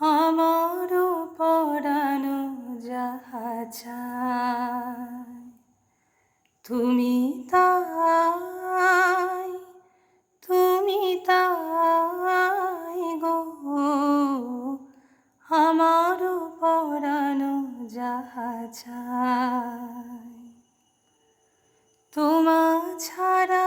আমারও পরানো যাহা তুমি তাই তুমি তাই গো। আমারও পরানো যাহা তোমা ছাড়া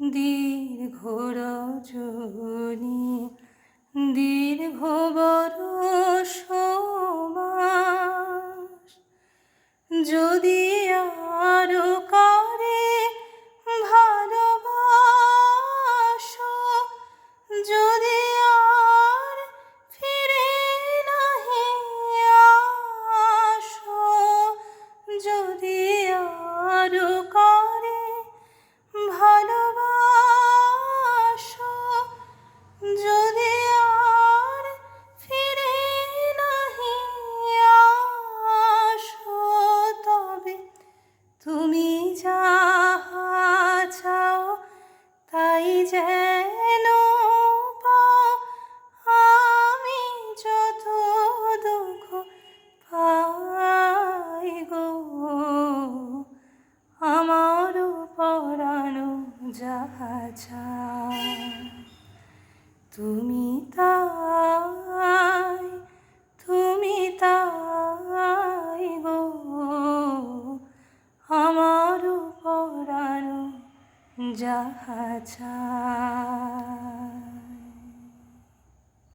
দীর্ঘ রজনী দীর্ঘ বরষ যাহা চায় তুমি তাই তুমি তাই গো। আমার পরানো যাহা চায়।